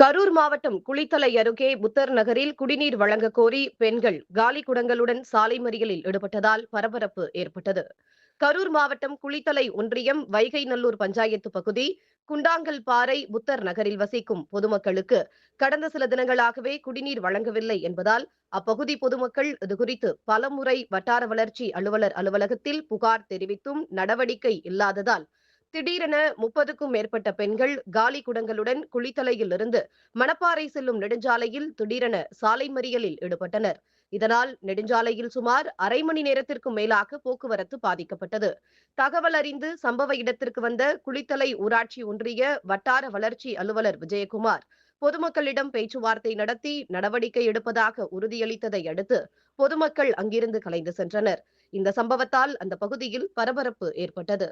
கரூர் மாவட்டம் குளித்தலை அருகே புத்தர் நகரில் குடிநீர் வழங்க கோரி பெண்கள் காலி குடங்களுடன் சாலை மறியலில் ஈடுபட்டதால் பரபரப்பு ஏற்பட்டது. கரூர் மாவட்டம் குளித்தலை ஒன்றியம் வைகை நல்லூர் பஞ்சாயத்து பகுதி குண்டாங்கல் பாறை புத்தர் நகரில் வசிக்கும் பொதுமக்களுக்கு கடந்த சில தினங்களாகவே குடிநீர் வழங்கவில்லை என்பதால் அப்பகுதி பொதுமக்கள் இதுகுறித்து பலமுறை வட்டார வளர்ச்சி அலுவலர் அலுவலகத்தில் புகார் தெரிவித்தும் நடவடிக்கை இல்லாததால் திடீரென முப்பதுக்கும் மேற்பட்ட பெண்கள் காலி குடங்களுடன் குளித்தலையில் இருந்து மணப்பாறை செல்லும் நெடுஞ்சாலையில் திடீரென சாலை மறியலில் ஈடுபட்டனர். இதனால் நெடுஞ்சாலையில் சுமார் அரை மணி நேரத்திற்கும் மேலாக போக்குவரத்து பாதிக்கப்பட்டது. தகவல் அறிந்து சம்பவ இடத்திற்கு வந்த குளித்தலை ஊராட்சி ஒன்றிய வட்டார வளர்ச்சி அலுவலர் விஜயகுமார் பொதுமக்களிடம் பேச்சுவார்த்தை நடத்தி நடவடிக்கை எடுப்பதாக உறுதியளித்ததை அடுத்து பொதுமக்கள் அங்கிருந்து கலைந்து சென்றனர். இந்த சம்பவத்தால் அந்த பகுதியில் பரபரப்பு ஏற்பட்டது.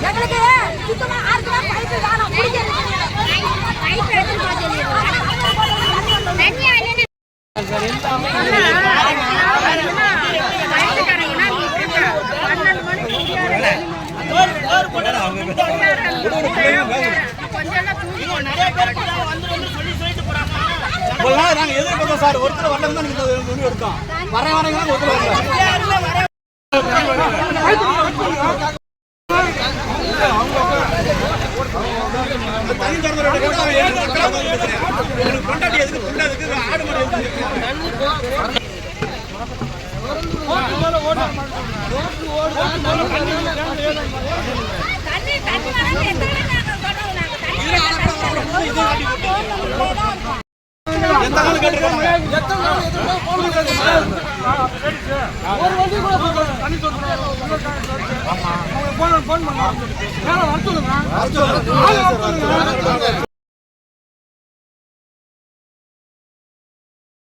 எங்களுக்கு சுத்தமா ஆறுக்குமா பைப்பு வேணும் பைப் எடுத்துன்னு போக இவ்வளவு எதிர்பார்த்தோம் சார். ஒருத்தர் வரலன்னு தான் நீங்க இந்த முடிவு எடுத்தோம் வர வரீங்க ஒருத்தர் எதுக்கு ஆடு மாடு தண்ணி தண்ணி எத்தனை நாங்கள் சொல்றோம் நாங்கள் தண்ணி போன் பண்ணுங்க